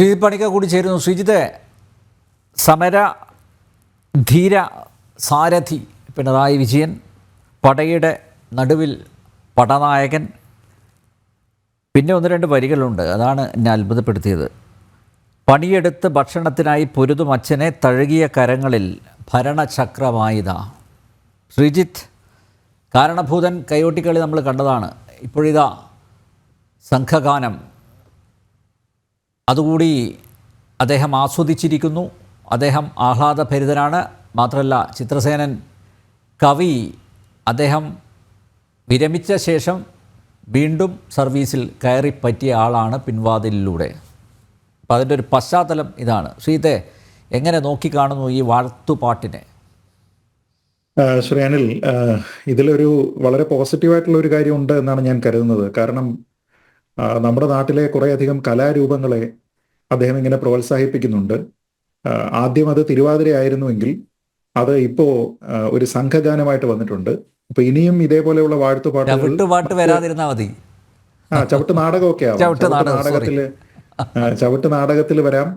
ശ്രീജിത് പണിക്ക കൂടി ചേരുന്നു. ശ്രീജിത്ത് സമര ധീര സാരഥി പിണറായി വിജയൻ പടയുടെ നടുവിൽ പടനായകൻ പിന്നെ ഒന്ന് രണ്ട് വരികളുണ്ട്. അതാണ് എന്നെ അത്ഭുതപ്പെടുത്തിയത്. പണിയെടുത്ത് ഭക്ഷണത്തിനായി പൊരുതും അച്ഛനെ തഴുകിയ കരങ്ങളിൽ ഭരണചക്രമായിത. ശ്രീജിത്ത് കാരണഭൂതൻ കൈയോട്ടിക്കളി നമ്മൾ കണ്ടതാണ്. ഇപ്പോഴിതാ സംഘഗാനം. അതുകൂടി അദ്ദേഹം ആസ്വദിച്ചിരിക്കുന്നു. അദ്ദേഹം ആഹ്ലാദഭരിതനാണ്. മാത്രമല്ല ചിത്രസേനൻ കവി അദ്ദേഹം വിരമിച്ച ശേഷം വീണ്ടും സർവീസിൽ കയറി പറ്റിയ ആളാണ് പിൻവാതിലിലൂടെ. അപ്പോൾ അതിന്റെ ഒരു പശ്ചാത്തലം ഇതാണ്. ശ്രീത്തെ എങ്ങനെ നോക്കിക്കാണുന്നു ഈ വാഴ്ത്തുപാട്ടിനെ? ശ്രീ അനിൽ ഇതിലൊരു വളരെ പോസിറ്റീവായിട്ടുള്ള ഒരു കാര്യമുണ്ട് എന്നാണ് ഞാൻ കരുതുന്നത്. കാരണം നമ്മുടെ നാട്ടിലെ കുറേയധികം കലാരൂപങ്ങളെ അദ്ദേഹം ഇങ്ങനെ പ്രോത്സാഹിപ്പിക്കുന്നുണ്ട്. ആദ്യം അത് തിരുവാതിരയായിരുന്നുവെങ്കിൽ അത് ഇപ്പോ ഒരു സംഘഗാനമായിട്ട് വന്നിട്ടുണ്ട്. അപ്പൊ ഇനിയും ഇതേപോലെയുള്ള വാഴ്ത്തുപാട്ടുകൾ വരാതിരുന്നാൽ മതി. ആ ചവിട്ട് നാടകമൊക്കെ ആവും ചവിട്ട് നാടകത്തിൽ ചവിട്ട് നാടകത്തിൽ വരാം.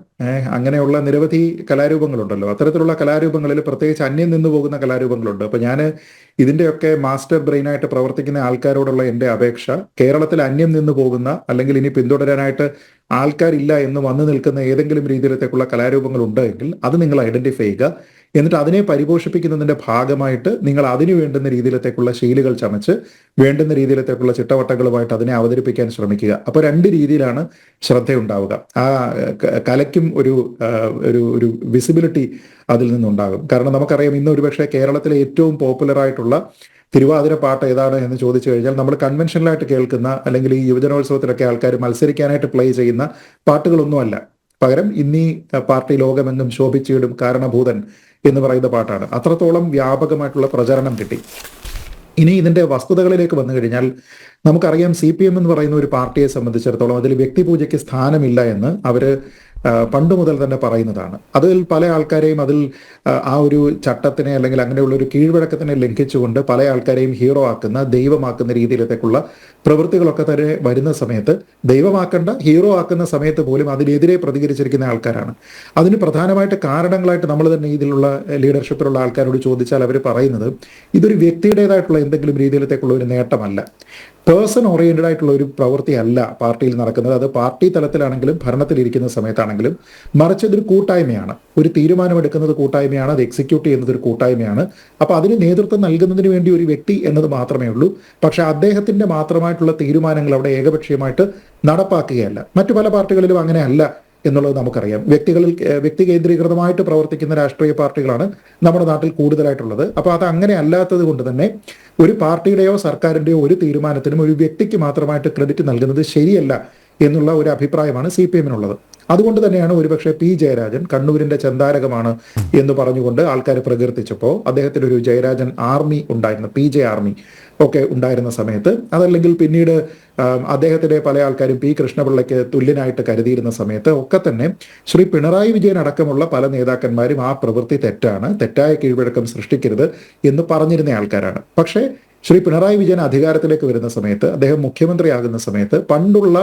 അങ്ങനെയുള്ള നിരവധി കലാരൂപങ്ങളുണ്ടല്ലോ. അത്തരത്തിലുള്ള കലാരൂപങ്ങളിൽ പ്രത്യേകിച്ച് അന്യം നിന്ന് പോകുന്ന കലാരൂപങ്ങളുണ്ട്. അപ്പൊ ഞാൻ ഇതിന്റെയൊക്കെ മാസ്റ്റർ ബ്രെയിൻ ആയിട്ട് പ്രവർത്തിക്കുന്ന ആൾക്കാരോടുള്ള എന്റെ അപേക്ഷ കേരളത്തിൽ അന്യം നിന്ന് പോകുന്ന അല്ലെങ്കിൽ ഇനി പിന്തുടരാനായിട്ട് ആൾക്കാരില്ല എന്ന് വന്നു നിൽക്കുന്ന ഏതെങ്കിലും രീതിയിലത്തേക്കുള്ള കലാരൂപങ്ങൾ ഉണ്ടെങ്കിൽ അത് നിങ്ങൾ ഐഡന്റിഫൈ ചെയ്യുക. എന്നിട്ട് അതിനെ പരിപോഷിപ്പിക്കുന്നതിന്റെ ഭാഗമായിട്ട് നിങ്ങൾ അതിന് വേണ്ടുന്ന രീതിയിലത്തേക്കുള്ള ശീലുകൾ ചമച്ച് വേണ്ടുന്ന രീതിയിലത്തേക്കുള്ള ചിട്ടവട്ടങ്ങളുമായിട്ട് അതിനെ അവതരിപ്പിക്കാൻ ശ്രമിക്കുക. അപ്പോൾ രണ്ട് രീതിയിലാണ് ശ്രദ്ധയുണ്ടാവുക. ആ കലയ്ക്കും ഒരു ഒരു ഒരു വിസിബിലിറ്റി അതിൽ നിന്നുണ്ടാകും. കാരണം നമുക്കറിയാം ഇന്ന് ഒരുപക്ഷെ കേരളത്തിലെ ഏറ്റവും പോപ്പുലർ ആയിട്ടുള്ള തിരുവാതിര പാട്ട് ഏതാണ് എന്ന് ചോദിച്ചു കഴിഞ്ഞാൽ നമ്മൾ കൺവെൻഷനലായിട്ട് കേൾക്കുന്ന അല്ലെങ്കിൽ ഈ യുവജനോത്സവത്തിലൊക്കെ ആൾക്കാർ മത്സരിക്കാനായിട്ട് പ്ലേ ചെയ്യുന്ന പാട്ടുകളൊന്നുമല്ല. പകരം ഇന്നീ പാർട്ടി ലോകമെന്നും ശോഭിച്ചിടും കാരണഭൂതൻ എന്ന് പറയുന്ന പാട്ടാണ്. അത്രത്തോളം വ്യാപകമായിട്ടുള്ള പ്രചരണം കിട്ടി. ഇനി ഇതിന്റെ വസ്തുതകളിലേക്ക് വന്നു കഴിഞ്ഞാൽ നമുക്കറിയാം സി പി എം എന്ന് പറയുന്ന ഒരു പാർട്ടിയെ സംബന്ധിച്ചിടത്തോളം അതിൽ വ്യക്തിപൂജയ്ക്ക് സ്ഥാനമില്ല എന്ന് അവർ ആ, പണ്ട് മുതൽ തന്നെ പറയുന്നതാണ്. അതിൽ പല ആൾക്കാരെയും അതിൽ ആ, ഒരു ചട്ടത്തിനെ അല്ലെങ്കിൽ അങ്ങനെയുള്ള ഒരു കീഴ്വഴക്കത്തിനെ ലംഘിച്ചുകൊണ്ട് പല ആൾക്കാരെയും ഹീറോ ആക്കുന്ന ദൈവമാക്കുന്ന രീതിയിലേക്കുള്ള പ്രവൃത്തികളൊക്കെ തന്നെ വരുന്ന സമയത്ത് ദൈവമാക്കേണ്ട ഹീറോ ആക്കുന്ന സമയത്ത് പോലും അതിനെതിരെ പ്രതികരിച്ചിരിക്കുന്ന ആൾക്കാരാണ്. അതിന് പ്രധാനമായിട്ട് കാരണങ്ങളായിട്ട് നമ്മൾ തന്നെ ഇതിലുള്ള ലീഡർഷിപ്പിലുള്ള ആൾക്കാരോട് ചോദിച്ചാൽ അവർ പറയുന്നത് ഇതൊരു വ്യക്തിയുടേതായിട്ടുള്ള എന്തെങ്കിലും രീതിയിലത്തേക്കുള്ള ഒരു നേട്ടമല്ല. പേഴ്സൺ ഓറിയന്റഡ് ആയിട്ടുള്ള ഒരു പ്രവൃത്തിയല്ല പാർട്ടിയിൽ നടക്കുന്നത്. അത് പാർട്ടി തലത്തിലാണെങ്കിലും ഭരണത്തിലിരിക്കുന്ന സമയത്താണെങ്കിലും മറിച്ച് ഇതൊരു കൂട്ടായ്മയാണ്. ഒരു തീരുമാനമെടുക്കുന്നത് കൂട്ടായ്മയാണ് അത് എക്സിക്യൂട്ട് ചെയ്യുന്നത് ഒരു കൂട്ടായ്മയാണ്. അപ്പൊ അതിന് നേതൃത്വം നൽകുന്നതിന് വേണ്ടി ഒരു വ്യക്തി എന്നത് മാത്രമേ ഉള്ളൂ. പക്ഷെ അദ്ദേഹത്തിന്റെ മാത്രമായിട്ടുള്ള തീരുമാനങ്ങൾ അവിടെ ഏകപക്ഷീയമായിട്ട് നടപ്പാക്കുകയല്ല. മറ്റു പല പാർട്ടികളിലും അങ്ങനെ അല്ല എന്നുള്ളത് നമുക്കറിയാം. വ്യക്തികളിൽ വ്യക്തി കേന്ദ്രീകൃതമായിട്ട് പ്രവർത്തിക്കുന്ന രാഷ്ട്രീയ പാർട്ടികളാണ് നമ്മുടെ നാട്ടിൽ കൂടുതലായിട്ടുള്ളത്. അപ്പോൾ അത് അങ്ങനെ അല്ലാത്തത് കൊണ്ട് തന്നെ ഒരു പാർട്ടിയുടെയോ സർക്കാരിന്റെയോ ഒരു തീരുമാനത്തിനും ഒരു വ്യക്തിക്ക് മാത്രമായിട്ട് ക്രെഡിറ്റ് നൽകുന്നത് ശരിയല്ല എന്നുള്ള ഒരു അഭിപ്രായമാണ് സി പി എമ്മിനുള്ളത്. അതുകൊണ്ട് തന്നെയാണ് ഒരുപക്ഷെ പി ജയരാജൻ കണ്ണൂരിന്റെ ചന്താരകമാണ് എന്ന് പറഞ്ഞുകൊണ്ട് ആൾക്കാർ പ്രകീർത്തിച്ചപ്പോൾ അദ്ദേഹത്തിന് ഒരു ജയരാജൻ ആർമി ഉണ്ടായിരുന്ന പി ജെ ആർമി ഒക്കെ ഉണ്ടായിരുന്ന സമയത്ത്. അതല്ലെങ്കിൽ പിന്നീട് അദ്ദേഹത്തിന്റെ പല ആൾക്കാരും പി കൃഷ്ണപിള്ളയ്ക്ക് തുല്യനായിട്ട് കരുതിയിരുന്ന സമയത്ത് ഒക്കെ തന്നെ ശ്രീ പിണറായി വിജയൻ അടക്കമുള്ള പല നേതാക്കന്മാരും ആ പ്രവൃത്തി തെറ്റാണ് തെറ്റായ കീഴ്വഴക്കം സൃഷ്ടിക്കരുത് എന്ന് പറഞ്ഞിരുന്ന ആൾക്കാരാണ്. പക്ഷേ ശ്രീ പിണറായി വിജയൻ അധികാരത്തിലേക്ക് വരുന്ന സമയത്ത് അദ്ദേഹം മുഖ്യമന്ത്രിയാകുന്ന സമയത്ത് പണ്ടുള്ള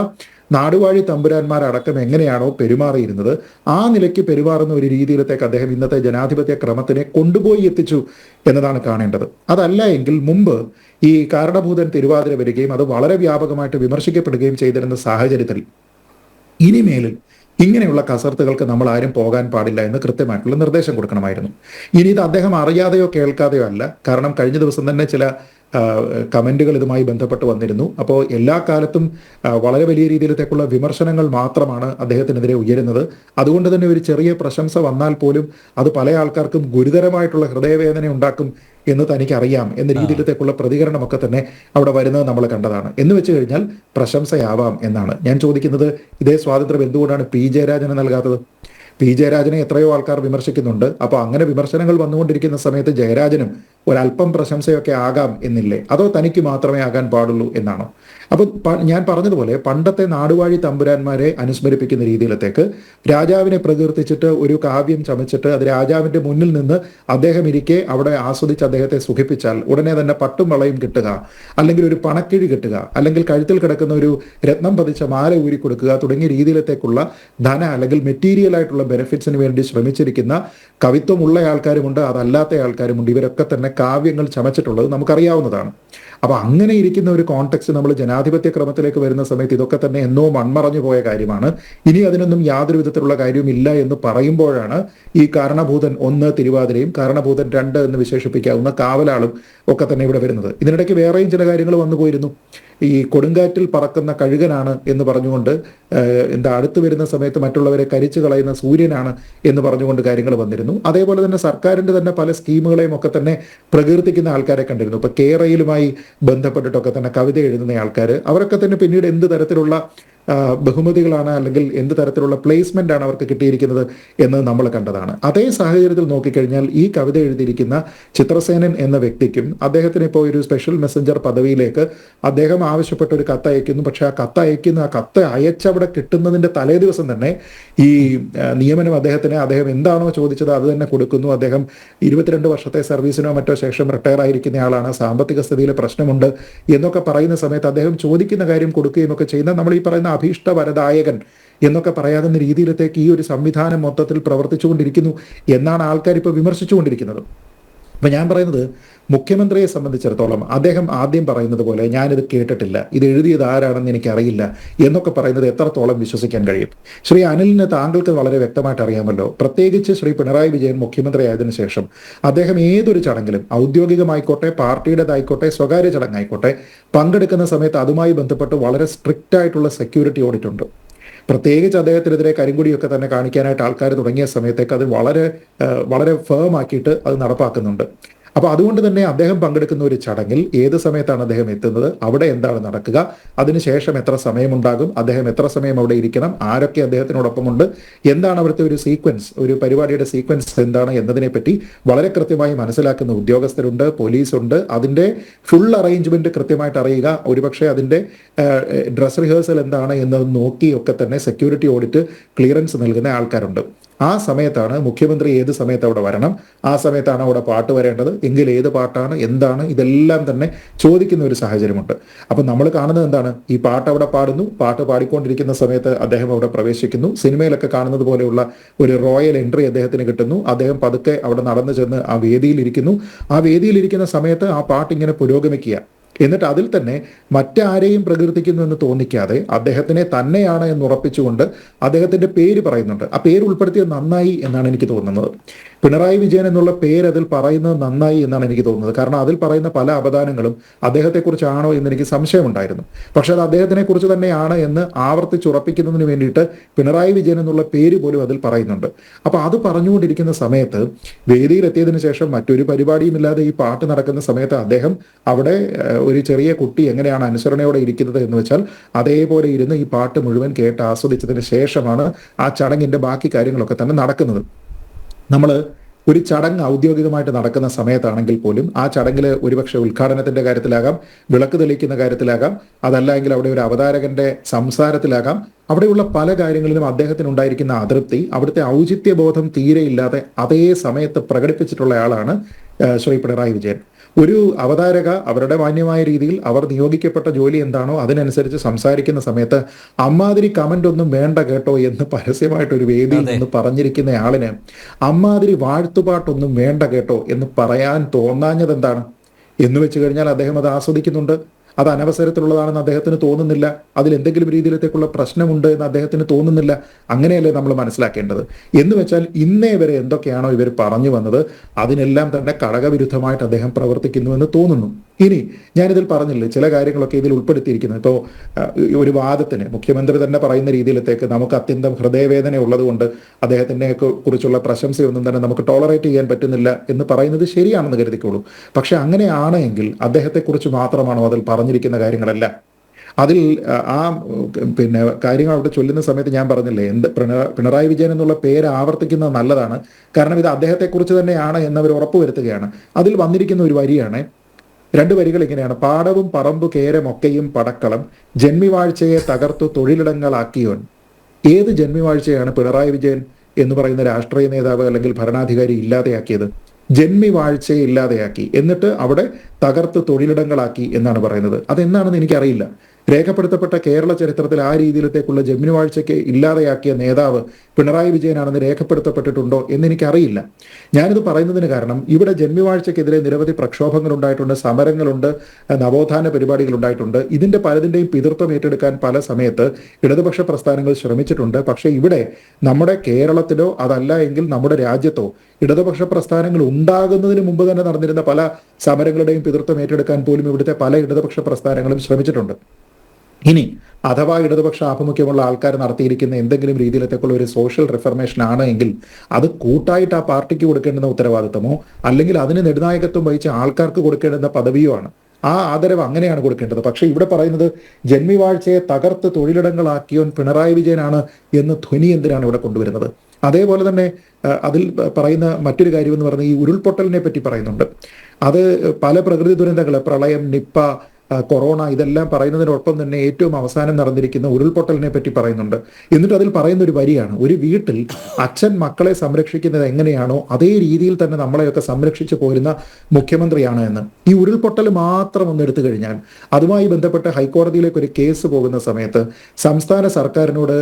നാടുവാഴി തമ്പുരാന്മാരടക്കം എങ്ങനെയാണോ പെരുമാറിയിരുന്നത് ആ നിലയ്ക്ക് പെരുമാറുന്ന ഒരു രീതിയിലത്തേക്ക് അദ്ദേഹം ഇന്നത്തെ ജനാധിപത്യ ക്രമത്തിനെ കൊണ്ടുപോയി എത്തിച്ചു എന്നതാണ് കാണേണ്ടത്. അതല്ല എങ്കിൽ മുമ്പ് ഈ കാരണഭൂതൻ തിരുവാതിര വരികയും അത് വളരെ വ്യാപകമായിട്ട് വിമർശിക്കപ്പെടുകയും ചെയ്തിരുന്ന സാഹചര്യത്തിൽ ഇനിമേലിൽ ഇങ്ങനെയുള്ള കസർത്തുകൾക്ക് നമ്മൾ ആരും പോകാൻ പാടില്ല എന്ന് കൃത്യമായിട്ടുള്ള നിർദ്ദേശം കൊടുക്കണമായിരുന്നു. ഇനി ഇത് അദ്ദേഹം അറിയാതെയോ കേൾക്കാതെയോ അല്ല. കാരണം കഴിഞ്ഞ ദിവസം തന്നെ ചില കമന്റുകൾ ഇതുമായി ബന്ധപ്പെട്ട് വന്നിരുന്നു. അപ്പോൾ എല്ലാ കാലത്തും വളരെ വലിയ രീതിയിലത്തേക്കുള്ള വിമർശനങ്ങൾ മാത്രമാണ് അദ്ദേഹത്തിനെതിരെ ഉയരുന്നത്. അതുകൊണ്ട് തന്നെ ഒരു ചെറിയ പ്രശംസ വന്നാൽ പോലും അത് പല ആൾക്കാർക്കും ഗുരുതരമായിട്ടുള്ള ഹൃദയവേദന ഉണ്ടാക്കും എന്ന് തനിക്കറിയാം എന്ന രീതിയിലത്തേക്കുള്ള പ്രതികരണമൊക്കെ തന്നെ അവിടെ വരുന്നത് നമ്മൾ കണ്ടതാണ്. എന്ന് വെച്ച് കഴിഞ്ഞാൽ പ്രശംസയാവാം എന്നാണ്. ഞാൻ ചോദിക്കുന്നത് ഇതേ സ്വാതന്ത്ര്യം എന്തുകൊണ്ടാണ് പി ജയരാജന് നൽകാത്തത്? പി ജയരാജനെ എത്രയോ ആൾക്കാർ വിമർശിക്കുന്നുണ്ട്. അപ്പോൾ അങ്ങനെ വിമർശനങ്ങൾ വന്നുകൊണ്ടിരിക്കുന്ന സമയത്ത് ജയരാജനും ഒരല്പം പ്രശംസയൊക്കെ ആകാം എന്നില്ലേ? അതോ തനിക്ക് മാത്രമേ ആകാൻ പാടുള്ളൂ എന്നാണോ? അപ്പോൾ ഞാൻ പറഞ്ഞതുപോലെ പണ്ടത്തെ നാടുവാഴി തമ്പുരാന്മാരെ അനുസ്മരിപ്പിക്കുന്ന രീതിയിലത്തേക്ക് രാജാവിനെ പ്രകീർത്തിച്ചിട്ട് ഒരു കാവ്യം ചമച്ചിട്ട് അത് രാജാവിന്റെ മുന്നിൽ നിന്ന് അദ്ദേഹം ഇരിക്കെ അവിടെ ആസ്വദിച്ച് അദ്ദേഹത്തെ സുഖിപ്പിച്ചാൽ ഉടനെ തന്നെ പട്ടും വളയും കിട്ടുക അല്ലെങ്കിൽ ഒരു പണക്കിഴി കിട്ടുക അല്ലെങ്കിൽ കഴുത്തിൽ കിടക്കുന്ന ഒരു രത്നം പതിച്ച മാല ഊരി കൊടുക്കുക തുടങ്ങിയ രീതിയിലത്തേക്കുള്ള ധന അല്ലെങ്കിൽ മെറ്റീരിയൽ ആയിട്ടുള്ള ബെനിഫിറ്റ്സിന് വേണ്ടി ശ്രമിച്ചിരിക്കുന്ന കവിത്വമുള്ള ആൾക്കാരുമുണ്ട് അതല്ലാത്ത ആൾക്കാരുമുണ്ട്. ഇവരൊക്കെ തന്നെ കാവ്യങ്ങൾ ചമച്ചിട്ടുള്ളത് നമുക്കറിയാവുന്നതാണ്. അപ്പൊ അങ്ങനെ ഇരിക്കുന്ന ഒരു കോണ്ടെക്സ്റ്റ് നമ്മൾ ജനാധിപത്യ ക്രമത്തിലേക്ക് വരുന്ന സമയത്ത് ഇതൊക്കെ തന്നെ എന്നോ മൺമറഞ്ഞു പോയ കാര്യമാണ്. ഇനി അതിനൊന്നും യാതൊരു വിധത്തിലുള്ള കാര്യവുമില്ല എന്ന് പറയുമ്പോഴാണ് ഈ കാരണഭൂതൻ ഒന്ന് തിരുവാതിരയും കാരണഭൂതൻ രണ്ട് എന്ന് വിശേഷിപ്പിക്കാവുന്ന കാവലാളും ഒക്കെ തന്നെ ഇവിടെ വരുന്നത്. ഇതിനിടയ്ക്ക് വേറെയും ചില കാര്യങ്ങൾ വന്നു പോയിരുന്നു. ഈ കൊടുങ്കാറ്റിൽ പറക്കുന്ന കഴുകനാണ് എന്ന് പറഞ്ഞുകൊണ്ട് എന്താ അടുത്ത് വരുന്ന സമയത്ത് മറ്റുള്ളവരെ കരിച്ചു കളയുന്ന സൂര്യനാണ് എന്ന് പറഞ്ഞുകൊണ്ട് കാര്യങ്ങൾ വന്നിരുന്നു. അതേപോലെ തന്നെ സർക്കാരിന്റെ തന്നെ പല സ്കീമുകളെയും ഒക്കെ തന്നെ പ്രകീർത്തിക്കുന്ന ആൾക്കാരെ കണ്ടിരുന്നു. ഇപ്പൊ കേരളയിലുമായി ബന്ധപ്പെട്ടിട്ടൊക്കെ തന്നെ കവിത എഴുതുന്ന ആൾക്കാർ അവരൊക്കെ തന്നെ പിന്നീട് എന്ത് തരത്തിലുള്ള ബഹുമതികളാണ് അല്ലെങ്കിൽ എന്ത് തരത്തിലുള്ള പ്ലേസ്മെന്റ് ആണ് അവർക്ക് കിട്ടിയിരിക്കുന്നത് എന്ന് നമ്മൾ കണ്ടതാണ്. അതേ സാഹചര്യത്തിൽ നോക്കിക്കഴിഞ്ഞാൽ ഈ കവിത എഴുതിയിരിക്കുന്ന ചിത്രസേനൻ എന്ന വ്യക്തിക്കും അദ്ദേഹത്തിന് ഇപ്പോൾ ഒരു സ്പെഷ്യൽ മെസ്സഞ്ചർ പദവിയിലേക്ക് അദ്ദേഹം ആവശ്യപ്പെട്ട ഒരു കത്ത് അയക്കുന്നു. പക്ഷെ ആ കത്ത് അയക്കുന്ന ആ കത്ത് അയച്ചവിടെ കിട്ടുന്നതിന്റെ തലേ ദിവസം തന്നെ ഈ നിയമനം അദ്ദേഹത്തിന് അദ്ദേഹം എന്താണോ ചോദിച്ചത് അത് തന്നെ കൊടുക്കുന്നു. അദ്ദേഹം ഇരുപത്തിരണ്ട് വർഷത്തെ സർവീസിനോ മറ്റോ ശേഷം റിട്ടയർ ആയിരിക്കുന്ന ആളാണ് സാമ്പത്തിക സ്ഥിതിയിൽ പ്രശ്നമുണ്ട് എന്നൊക്കെ പറയുന്ന സമയത്ത് അദ്ദേഹം ചോദിക്കുന്ന കാര്യം കൊടുക്കുകയും ഒക്കെ ചെയ്യുന്ന നമ്മൾ ഈ പറയുന്ന അഭീഷ്ട വരദായകൻ എന്നൊക്കെ പറയാവുന്ന രീതിയിലത്തേക്ക് ഈ ഒരു സംവിധാനം മൊത്തത്തിൽ പ്രവർത്തിച്ചുകൊണ്ടിരിക്കുന്നു എന്നാണ് ആൾക്കാർ ഇപ്പോൾ വിമർശിച്ചുകൊണ്ടിരിക്കുന്നത്. അപ്പൊ ഞാൻ പറയുന്നത് മുഖ്യമന്ത്രിയെ സംബന്ധിച്ചിടത്തോളം അദ്ദേഹം ആദ്യം പറയുന്നത് പോലെ ഞാനിത് കേട്ടിട്ടില്ല. ഇത് എഴുതിയത് ആരാണെന്ന് എനിക്കറിയില്ല എന്നൊക്കെ പറയുന്നത് എത്രത്തോളം വിശ്വസിക്കാൻ കഴിയും. ശ്രീ അനിലിന് താങ്കൾക്ക് വളരെ വ്യക്തമായിട്ട് അറിയാമല്ലോ. പ്രത്യേകിച്ച് ശ്രീ പിണറായി വിജയൻ മുഖ്യമന്ത്രിയായതിനു ശേഷം അദ്ദേഹം ഏതൊരു ചടങ്ങിലും ഔദ്യോഗികമായിക്കോട്ടെ പാർട്ടിയുടേതായിക്കോട്ടെ സ്വകാര്യ ചടങ്ങായിക്കോട്ടെ പങ്കെടുക്കുന്ന സമയത്ത് അതുമായി ബന്ധപ്പെട്ട് വളരെ സ്ട്രിക്റ്റ് ആയിട്ടുള്ള സെക്യൂരിറ്റി ഓഡിറ്റ് ഉണ്ട്. പ്രത്യേകിച്ച് അദ്ദേഹത്തിനെതിരെ കരിങ്കുടിയൊക്കെ തന്നെ കാണിക്കാനായിട്ട് ആൾക്കാർ തുടങ്ങിയ സമയത്തേക്ക് അത് വളരെ വളരെ ഫേം ആക്കിയിട്ട് അത് നടപ്പാക്കുന്നുണ്ട്. അപ്പൊ അതുകൊണ്ട് തന്നെ അദ്ദേഹം പങ്കെടുക്കുന്ന ഒരു ചടങ്ങിൽ ഏത് സമയത്താണ് അദ്ദേഹം എത്തുന്നത്? അവിടെ എന്താണ് നടക്കുക? അതിനുശേഷം എത്ര സമയമുണ്ടാകും? അദ്ദേഹം എത്ര സമയം അവിടെ ഇരിക്കണം? ആരൊക്കെ അദ്ദേഹത്തിനോടൊപ്പമുണ്ട്? എന്താണ് അവിടുത്തെ ഒരു സീക്വൻസ് ഒരു പരിപാടിയുടെ സീക്വൻസ് എന്താണ് എന്നതിനെ പറ്റി വളരെ കൃത്യമായി മനസ്സിലാക്കുന്ന ഉദ്യോഗസ്ഥരുണ്ട് പോലീസ് ഉണ്ട് അതിന്റെ ഫുൾ അറേഞ്ച്മെന്റ് കൃത്യമായിട്ട് അറിയുക. ഒരുപക്ഷെ അതിന്റെ ഡ്രസ് റിഹേഴ്സൽ എന്താണ് എന്നത് നോക്കിയൊക്കെ തന്നെ സെക്യൂരിറ്റി ഓഡിറ്റ് ക്ലിയറൻസ് നൽകുന്ന ആൾക്കാരുണ്ട്. ആ സമയത്താണ് മുഖ്യമന്ത്രി ഏത് സമയത്ത് അവിടെ വരണം? ആ സമയത്താണ് അവിടെ പാട്ട് വരേണ്ടത്? എങ്കിൽ ഏത് പാട്ടാണ്? എന്താണ്? ഇതെല്ലാം തന്നെ ചോദിക്കുന്ന ഒരു സാഹചര്യമുണ്ട്. അപ്പൊ നമ്മൾ കാണുന്നത് എന്താണ്? ഈ പാട്ട് അവിടെ പാടുന്നു. പാട്ട് പാടിക്കൊണ്ടിരിക്കുന്ന സമയത്ത് അദ്ദേഹം അവിടെ പ്രവേശിക്കുന്നു. സിനിമയിലൊക്കെ കാണുന്നത് പോലെയുള്ള ഒരു റോയൽ എൻട്രി അദ്ദേഹത്തിന് കിട്ടുന്നു. അദ്ദേഹം പതുക്കെ അവിടെ നടന്നു ചെന്ന് ആ വേദിയിൽ ഇരിക്കുന്നു. ആ വേദിയിൽ ഇരിക്കുന്ന സമയത്ത് ആ പാട്ട് ഇങ്ങനെ പുരോഗമിക്കുക. എന്നിട്ട് അതിൽ തന്നെ മറ്റാരെയും പ്രകീർത്തിക്കുന്നു എന്ന് തോന്നിക്കാതെ അദ്ദേഹത്തിനെ തന്നെയാണ് എന്ന് ഉറപ്പിച്ചുകൊണ്ട് അദ്ദേഹത്തിന്റെ പേര് പറയുന്നുണ്ട്. ആ പേര് ഉൾപ്പെടുത്തിയത് നന്നായി എന്നാണ് എനിക്ക് തോന്നുന്നത്. പിണറായി വിജയൻ എന്നുള്ള പേര് അതിൽ പറയുന്നത് നന്നായി എന്നാണ് എനിക്ക് തോന്നുന്നത്. കാരണം അതിൽ പറയുന്ന പല അപദാനങ്ങളും അദ്ദേഹത്തെക്കുറിച്ചാണോ എന്ന് എനിക്ക് സംശയമുണ്ടായിരുന്നു. പക്ഷെ അത് അദ്ദേഹത്തിനെ കുറിച്ച് തന്നെയാണ് എന്ന് ആവർത്തിച്ചുറപ്പിക്കുന്നതിന് വേണ്ടിയിട്ട് പിണറായി വിജയൻ എന്നുള്ള പേര് പോലും അതിൽ പറയുന്നുണ്ട്. അപ്പൊ അത് പറഞ്ഞുകൊണ്ടിരിക്കുന്ന സമയത്ത് വേദിയിലെത്തിയതിനു ശേഷം മറ്റൊരു പരിപാടിയും ഇല്ലാതെ ഈ പാട്ട് നടക്കുന്ന സമയത്ത് അദ്ദേഹം അവിടെ ഒരു ചെറിയ കുട്ടി എങ്ങനെയാണ് അനുസരണയോടെ ഇരിക്കുന്നത് എന്ന് വെച്ചാൽ അതേപോലെ ഇരുന്ന് ഈ പാട്ട് മുഴുവൻ കേട്ട് ആസ്വദിച്ചതിന് ശേഷമാണ് ആ ചടങ്ങിന്റെ ബാക്കി കാര്യങ്ങളൊക്കെ തന്നെ നടക്കുന്നത്. നമ്മൾ ഒരു ചടങ്ങ് ഔദ്യോഗികമായിട്ട് നടക്കുന്ന സമയത്താണെങ്കിൽ പോലും ആ ചടങ്ങിൽ ഒരുപക്ഷെ ഉദ്ഘാടനത്തിന്റെ കാര്യത്തിലാകാം വിളക്ക് തെളിക്കുന്ന കാര്യത്തിലാകാം അതല്ലെങ്കിൽ അവിടെ ഒരു അവതാരകന്റെ സംസാരത്തിലാകാം. അവിടെയുള്ള പല കാര്യങ്ങളിലും അദ്ദേഹത്തിന് ഉണ്ടായിരിക്കുന്ന അതൃപ്തി അവിടുത്തെ ഔചിത്യബോധം തീരെ ഇല്ലാതെ അതേ സമയത്ത് പ്രകടിപ്പിച്ചിട്ടുള്ള ആളാണ് ശ്രീ പിണറായി വിജയൻ. ഒരു അവതാരക അവരുടെ മാന്യമായ രീതിയിൽ അവർ നിയോഗിക്കപ്പെട്ട ജോലി എന്താണോ അതിനനുസരിച്ച് സംസാരിക്കുന്ന സമയത്ത് അമ്മാതിരി കമന്റ് ഒന്നും വേണ്ട കേട്ടോ എന്ന് പരസ്യമായിട്ട് ഒരു വേദിയിൽ നിന്ന് പറഞ്ഞിരിക്കുന്ന ആളിന് അമ്മാതിരി വാഴ്ത്തുപാട്ടൊന്നും വേണ്ട കേട്ടോ എന്ന് പറയാൻ തോന്നാഞ്ഞത് എന്താണ് എന്ന് വെച്ച് കഴിഞ്ഞാൽ അദ്ദേഹം അത് ആസ്വദിക്കുന്നുണ്ട്. അത് അനവസരത്തിലുള്ളതാണെന്ന് അദ്ദേഹത്തിന് തോന്നുന്നില്ല. അതിൽ എന്തെങ്കിലും രീതിയിലത്തേക്കുള്ള പ്രശ്നമുണ്ട് എന്ന് അദ്ദേഹത്തിന് തോന്നുന്നില്ല. അങ്ങനെയല്ലേ നമ്മൾ മനസ്സിലാക്കേണ്ടത്? എന്ന് വെച്ചാൽ ഇന്നേ വരെ എന്തൊക്കെയാണോ ഇവർ പറഞ്ഞു വന്നത് അതിനെല്ലാം തന്നെ കടകവിരുദ്ധമായിട്ട് അദ്ദേഹം പ്രവർത്തിക്കുന്നുവെന്ന് തോന്നുന്നു. ഇനി ഞാനിതിൽ പറഞ്ഞില്ലേ ചില കാര്യങ്ങളൊക്കെ ഇതിൽ ഉൾപ്പെടുത്തിയിരിക്കുന്നത് ഇപ്പോൾ ഒരു വാദത്തിന് മുഖ്യമന്ത്രി തന്നെ പറയുന്ന രീതിയിലത്തേക്ക് നമുക്ക് അത്യന്തം ഹൃദയവേദന ഉള്ളതുകൊണ്ട് അദ്ദേഹത്തിനെ കുറിച്ചുള്ള പ്രശംസയൊന്നും തന്നെ നമുക്ക് ടോളറേറ്റ് ചെയ്യാൻ പറ്റുന്നില്ല എന്ന് പറയുന്നത് ശരിയാണെന്ന് കരുതിക്കോളൂ. പക്ഷെ അങ്ങനെയാണെങ്കിൽ അദ്ദേഹത്തെക്കുറിച്ച് മാത്രമാണോ അതിൽ പറഞ്ഞിരിക്കുന്ന കാര്യങ്ങളല്ല. അതിൽ ആ, പിന്നെ കാര്യങ്ങൾ അവിടെ ചൊല്ലുന്ന സമയത്ത് ഞാൻ പറഞ്ഞില്ലേ എന്ത് പിണറായി വിജയൻ എന്നുള്ള പേര് ആവർത്തിക്കുന്നത് നല്ലതാണ്. കാരണം ഇത് അദ്ദേഹത്തെക്കുറിച്ച് തന്നെയാണ് എന്നവർ ഉറപ്പുവരുത്തുകയാണ്. അതിൽ വന്നിരിക്കുന്ന ഒരു വരിയാണ് രണ്ട് വരികൾ ഇങ്ങനെയാണ്. പാടവും പറമ്പു കേരമൊക്കെയും പടക്കളം ജന്മിവാഴ്ചയെ തകർത്തു തൊഴിലിടങ്ങളാക്കിയോൻ. ഏത് ജന്മിവാഴ്ചയാണ് പിണറായി വിജയൻ എന്ന് പറയുന്ന രാഷ്ട്രീയ നേതാവ് അല്ലെങ്കിൽ ഭരണാധികാരി ഇല്ലാതെയാക്കിയത്? ജന്മിവാഴ്ചയെ ഇല്ലാതെയാക്കി. എന്നിട്ട് അവിടെ തകർത്ത് തൊഴിലിടങ്ങളാക്കി എന്നാണ് പറയുന്നത്. അതെന്നാണെന്ന് എനിക്കറിയില്ല. രേഖപ്പെടുത്തപ്പെട്ട കേരള ചരിത്രത്തിൽ ആ രീതിയിലത്തേക്കുള്ള ജന്മിവാഴ്ചയ്ക്ക് ഇല്ലാതെയാക്കിയ നേതാവ് പിണറായി വിജയനാണെന്ന് രേഖപ്പെടുത്തപ്പെട്ടിട്ടുണ്ടോ എന്ന് എനിക്കറിയില്ല ഞാനിത് പറയുന്നതിന് കാരണം ഇവിടെ ജന്മിവാഴ്ചയ്ക്കെതിരെ നിരവധി പ്രക്ഷോഭങ്ങൾ ഉണ്ടായിട്ടുണ്ട് സമരങ്ങളുണ്ട് നവോത്ഥാന പരിപാടികൾ ഉണ്ടായിട്ടുണ്ട് ഇതിന്റെ പലതിന്റെയും പിതൃത്വം ഏറ്റെടുക്കാൻ പല സമയത്ത് ഇടതുപക്ഷ പ്രസ്ഥാനങ്ങൾ ശ്രമിച്ചിട്ടുണ്ട്. പക്ഷേ ഇവിടെ നമ്മുടെ കേരളത്തിലോ അതല്ല എങ്കിൽ നമ്മുടെ രാജ്യത്തോ ഇടതുപക്ഷ പ്രസ്ഥാനങ്ങൾ ഉണ്ടാകുന്നതിന് മുമ്പ് തന്നെ നടന്നിരുന്ന പല സമരങ്ങളുടെയും പിതൃത്വം ഏറ്റെടുക്കാൻ പോലും ഇവിടുത്തെ പല ഇടതുപക്ഷ പ്രസ്ഥാനങ്ങളും ശ്രമിച്ചിട്ടുണ്ട്. ഇനി അഥവാ ഇടതുപക്ഷ ആഭിമുഖ്യമുള്ള ആൾക്കാർ നടത്തിയിരിക്കുന്ന എന്തെങ്കിലും രീതിയിലത്തേക്കുള്ള ഒരു സോഷ്യൽ റിഫർമേഷൻ ആണ് എങ്കിൽ അത് കൂട്ടായിട്ട് ആ പാർട്ടിക്ക് കൊടുക്കേണ്ടുന്ന ഉത്തരവാദിത്തമോ അല്ലെങ്കിൽ അതിന് നെടുനായകത്വം വഹിച്ച ആൾക്കാർക്ക് കൊടുക്കേണ്ടുന്ന പദവിയോ ആണ്. ആ ആദരവ് അങ്ങനെയാണ് കൊടുക്കേണ്ടത്. പക്ഷെ ഇവിടെ പറയുന്നത് ജന്മിവാഴ്ചയെ തകർത്ത് തൊഴിലിടങ്ങളാക്കിയോൻ പിണറായി വിജയനാണ് എന്ന് ധ്വനി എന്തിനാണ് ഇവിടെ കൊണ്ടുവരുന്നത്? അതേപോലെ തന്നെ അതിൽ പറയുന്ന മറ്റൊരു കാര്യം എന്ന് പറഞ്ഞാൽ ഈ ഉരുൾപൊട്ടലിനെ പറ്റി പറയുന്നുണ്ട്. അത് പല പ്രകൃതി ദുരന്തങ്ങൾ പ്രളയം നിപ്പ കൊറോണ ഇതെല്ലാം പറയുന്നതിനൊപ്പം തന്നെ ഏറ്റവും അവസാനം നടന്നിരിക്കുന്ന ഉരുൾപൊട്ടലിനെ പറ്റി പറയുന്നുണ്ട്. എന്നിട്ട് അതിൽ പറയുന്ന ഒരു വരിയാണ് ഒരു വീട്ടിൽ അച്ഛൻ മക്കളെ സംരക്ഷിക്കുന്നത് എങ്ങനെയാണോ അതേ രീതിയിൽ തന്നെ നമ്മളെയൊക്കെ സംരക്ഷിച്ചു പോരുന്ന മുഖ്യമന്ത്രിയാണ് എന്ന്. ഈ ഉരുൾപൊട്ടൽ മാത്രം ഒന്ന് എടുത്തു കഴിഞ്ഞാൽ അതുമായി ബന്ധപ്പെട്ട് ഹൈക്കോടതിയിലേക്ക് ഒരു കേസ് പോകുന്ന സമയത്ത് സംസ്ഥാന സർക്കാരിനോട്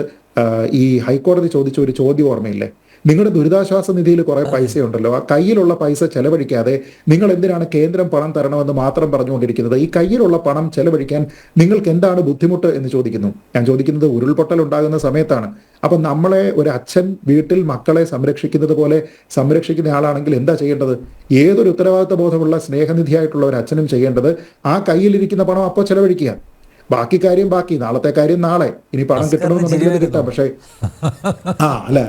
ഈ ഹൈക്കോടതി ചോദിച്ച ഒരു ചോദ്യം ഓർമ്മയില്ലേ? നിങ്ങളുടെ ദുരിതാശ്വാസ നിധിയിൽ കുറെ പൈസ ഉണ്ടല്ലോ ആ കയ്യിലുള്ള പൈസ ചെലവഴിക്കാതെ നിങ്ങൾ എന്തിനാണ് കേന്ദ്രം പണം തരണമെന്ന് മാത്രം പറഞ്ഞുകൊണ്ടിരിക്കുന്നത്? ഈ കയ്യിലുള്ള പണം ചെലവഴിക്കാൻ നിങ്ങൾക്ക് എന്താണ് ബുദ്ധിമുട്ട് എന്ന് ചോദിക്കുന്നു. ഞാൻ ചോദിക്കുന്നത് ഉരുൾപൊട്ടൽ ഉണ്ടാകുന്ന സമയത്താണ്. അപ്പൊ നമ്മളെ ഒരു അച്ഛൻ വീട്ടിൽ മക്കളെ സംരക്ഷിക്കുന്നത് പോലെ സംരക്ഷിക്കുന്ന ആളാണെങ്കിൽ എന്താ ചെയ്യേണ്ടത്? ഏതൊരു ഉത്തരവാദിത്ത ബോധമുള്ള സ്നേഹനിധിയായിട്ടുള്ള ഒരു അച്ഛനും ചെയ്യേണ്ടത് ആ കയ്യിലിരിക്കുന്ന പണം അപ്പോൾ ചെലവഴിക്കുക. ബാക്കി കാര്യം ബാക്കി നാളത്തെ കാര്യം നാളെ. ഇനി പണം കിട്ടണമെന്നുണ്ടെങ്കിൽ കിട്ടാം. പക്ഷേ ആ അല്ല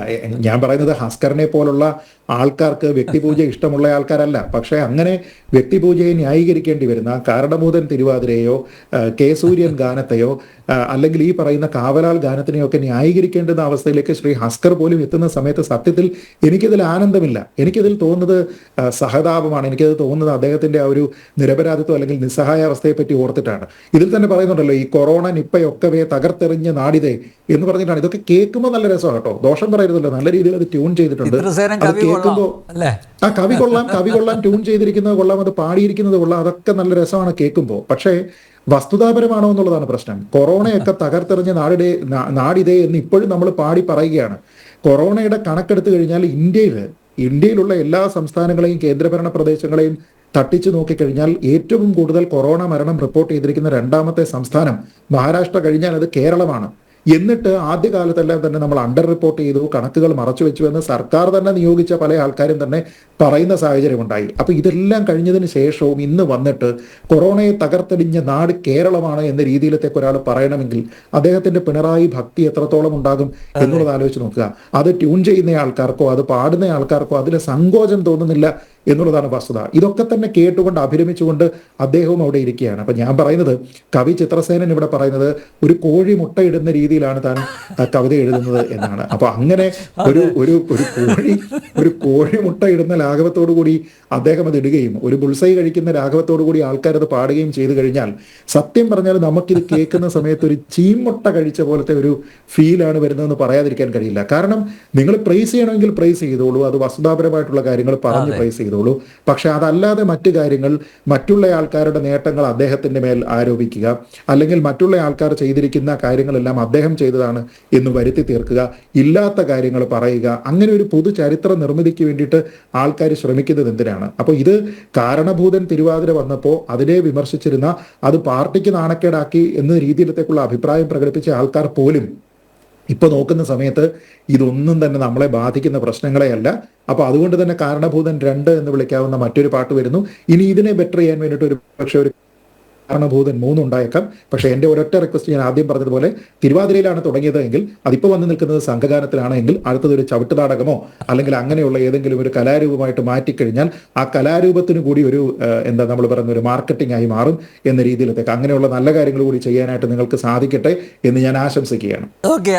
ഞാൻ പറയുന്നത് ഹസ്കറിനെ പോലുള്ള ആൾക്കാർക്ക് വ്യക്തിപൂജ ഇഷ്ടമുള്ള ആൾക്കാരല്ല. പക്ഷേ അങ്ങനെ വ്യക്തിപൂജയെ ന്യായീകരിക്കേണ്ടി വരുന്ന കാരണഭൂതൻ തിരുവാതിരയോ കെ സൂര്യൻ ഗാനത്തെയോ അല്ലെങ്കിൽ ഈ പറയുന്ന കാവലാൽ ഗാനത്തിനെയോ ഒക്കെ ന്യായീകരിക്കേണ്ടുന്ന അവസ്ഥയിലേക്ക് ശ്രീ ഹസ്കർ പോലും എത്തുന്ന സമയത്ത് സത്യത്തിൽ എനിക്കിതിൽ ആനന്ദമില്ല. എനിക്കിതിൽ തോന്നുന്നത് സഹതാപമാണ്. എനിക്കത് തോന്നുന്നത് അദ്ദേഹത്തിന്റെ ആ ഒരു നിരപരാധിത്വം അല്ലെങ്കിൽ നിസ്സഹായ അവസ്ഥയെ പറ്റി ഓർത്തിട്ടാണ്. ഇതിൽ തന്നെ പറയുന്നുണ്ടല്ലോ ഈ കൊറോണ നിപ്പയൊക്കവേ തകർത്തെറിഞ്ഞ് നാടിതേ എന്ന് പറഞ്ഞിട്ടാണ്. ഇതൊക്കെ കേൾക്കുമ്പോൾ നല്ല രസമാണ് കേട്ടോ. ദോഷം പറയരുതല്ലോ. നല്ല രീതിയിൽ അത് ട്യൂൺ ചെയ്തിട്ടുണ്ട്. അത് കേൾക്കുമ്പോൾ ആ കവി കൊള്ളാം കവി കൊള്ളാം ട്യൂൺ ചെയ്തിരിക്കുന്നത് കൊള്ളാം അത് പാടിയിരിക്കുന്നത് കൊള്ളാം അതൊക്കെ നല്ല രസമാണ് കേൾക്കുമ്പോൾ പക്ഷേ വസ്തുതാപരമാണോ എന്നുള്ളതാണ് പ്രശ്നം. കൊറോണയൊക്കെ തകർത്തെറിഞ്ഞ നാടിടെ നാടിതേ എന്ന് ഇപ്പോഴും നമ്മൾ പാടി പറയുകയാണ്. കൊറോണയുടെ കണക്കെടുത്തു കഴിഞ്ഞാൽ ഇന്ത്യയിൽ ഇന്ത്യയിലുള്ള എല്ലാ സംസ്ഥാനങ്ങളെയും കേന്ദ്രഭരണ പ്രദേശങ്ങളെയും തട്ടിച്ചു നോക്കിക്കഴിഞ്ഞാൽ ഏറ്റവും കൂടുതൽ കൊറോണ മരണം റിപ്പോർട്ട് ചെയ്തിരിക്കുന്ന രണ്ടാമത്തെ സംസ്ഥാനം മഹാരാഷ്ട്ര കഴിഞ്ഞാൽ അത് കേരളമാണ്. എന്നിട്ട് ആദ്യകാലത്തെല്ലാം തന്നെ നമ്മൾ അണ്ടർ റിപ്പോർട്ട് ചെയ്തു കണക്കുകൾ മറച്ചു വെച്ചു എന്ന് സർക്കാർ തന്നെ നിയോഗിച്ച പല ആൾക്കാരും തന്നെ പറയുന്ന സാഹചര്യം ഉണ്ടായി. അപ്പൊ ഇതെല്ലാം കഴിഞ്ഞതിന് ശേഷവും ഇന്ന് വന്നിട്ട് കൊറോണയെ തകർത്തെടിഞ്ഞ നാട് കേരളമാണ് എന്ന രീതിയിലത്തേക്ക് ഒരാൾ പറയണമെങ്കിൽ അദ്ദേഹത്തിന്റെ പിണറായി ഭക്തി എത്രത്തോളം ഉണ്ടാകും എന്നുള്ളത് ആലോചിച്ച് നോക്കുക. അത് ട്യൂൺ ചെയ്യുന്ന ആൾക്കാർക്കോ അത് പാടുന്ന ആൾക്കാർക്കോ അതിന് സങ്കോചം തോന്നുന്നില്ല എന്നുള്ളതാണ് വസ്തുത. ഇതൊക്കെ തന്നെ കേട്ടുകൊണ്ട് അഭിരമിച്ചുകൊണ്ട് അദ്ദേഹവും അവിടെ ഇരിക്കുകയാണ്. അപ്പൊ ഞാൻ പറയുന്നത് കവി ചിത്രസേനൻ ഇവിടെ പറയുന്നത് ഒരു കോഴി മുട്ടയിടുന്ന രീതിയിലാണ് താൻ കവിത എഴുതുന്നത് എന്നാണ്. അപ്പൊ അങ്ങനെ ഒരു ഒരു ഒരു കോഴി ഒരു കോഴി മുട്ടയിടുന്ന ലാഘവത്തോടു കൂടി അദ്ദേഹം അത് ഇടുകയും ഒരു ബുൾസൈ കഴിക്കുന്ന ലാഘവത്തോടു കൂടി ആൾക്കാർ അത് പാടുകയും ചെയ്തു കഴിഞ്ഞാൽ സത്യം പറഞ്ഞാൽ നമുക്കിത് കേൾക്കുന്ന സമയത്ത് ഒരു ചീമുട്ട കഴിച്ച പോലത്തെ ഒരു ഫീലാണ് വരുന്നതെന്ന് പറയാതിരിക്കാൻ കഴിയില്ല. കാരണം നിങ്ങൾ പ്രൈസ് ചെയ്യണമെങ്കിൽ പ്രൈസ് ചെയ്തോളൂ അത് വസ്തുതാപരമായിട്ടുള്ള കാര്യങ്ങൾ പറഞ്ഞ് പ്രൈസ് ചെയ്തോളൂ പക്ഷെ അതല്ലാതെ മറ്റു കാര്യങ്ങൾ മറ്റുള്ള ആൾക്കാരുടെ നേട്ടങ്ങൾ അദ്ദേഹത്തിന്റെ മേൽ ആരോപിക്കുക അല്ലെങ്കിൽ മറ്റുള്ള ആൾക്കാർ ചെയ്തിരിക്കുന്ന കാര്യങ്ങളെല്ലാം അദ്ദേഹം ചെയ്തതാണ് എന്ന് വരുത്തി തീർക്കുക ഇല്ലാത്ത കാര്യങ്ങൾ പറയുക അങ്ങനെ ഒരു പൊതു ചരിത്ര നിർമ്മിതിക്ക് വേണ്ടിയിട്ട് ആൾക്കാർ ശ്രമിക്കുന്നത് എന്തിനാണ്? അപ്പോൾ ഇത് കാരണഭൂതൻ തിരുവാതിര വന്നപ്പോൾ അതിനെ വിമർശിച്ചിരുന്ന അത് പാർട്ടിക്ക് നാണക്കേടാക്കി എന്ന രീതിയിലത്തേക്കുള്ള അഭിപ്രായം പ്രകടിപ്പിച്ച ആൾക്കാർ പോലും ഇപ്പൊ നോക്കുന്ന സമയത്ത് ഇതൊന്നും തന്നെ നമ്മളെ ബാധിക്കുന്ന പ്രശ്നങ്ങളെ അപ്പോൾ അപ്പൊ അതുകൊണ്ട് തന്നെ കാരണഭൂതൻ രണ്ട് എന്ന് വിളിക്കാവുന്ന മറ്റൊരു പാട്ട് വരുന്നു. ഇനി ഇതിനെ ബെറ്റർ ചെയ്യാൻ വേണ്ടിയിട്ട് ഒരു പക്ഷെ ഒരു കാരണഭൂതൻ മൂന്നുണ്ടായേക്കാം. പക്ഷേ എന്റെ ഒരൊറ്റ റിക്വസ്റ്റ് ഞാൻ ആദ്യം പറഞ്ഞതുപോലെ തിരുവാതിരയിലാണ് തുടങ്ങിയതെങ്കിൽ അതിപ്പോൾ വന്ന് നിൽക്കുന്നത് സംഘഗാനത്തിലാണെങ്കിൽ അടുത്തത് ഒരു ചവിട്ട് നാടകമോ അല്ലെങ്കിൽ അങ്ങനെയുള്ള ഏതെങ്കിലും ഒരു കലാരൂപമായിട്ട് മാറ്റിക്കഴിഞ്ഞാൽ ആ കലാരൂപത്തിന് കൂടി ഒരു എന്താ നമ്മൾ പറയുന്ന ഒരു മാർക്കറ്റിംഗ് ആയി മാറും എന്ന രീതിയിലത്തേക്ക്. അങ്ങനെയുള്ള നല്ല കാര്യങ്ങൾ കൂടി ചെയ്യാനായിട്ട് നിങ്ങൾക്ക് സാധിക്കട്ടെ എന്ന് ഞാൻ ആശംസിക്കുകയാണ്. ഓക്കെ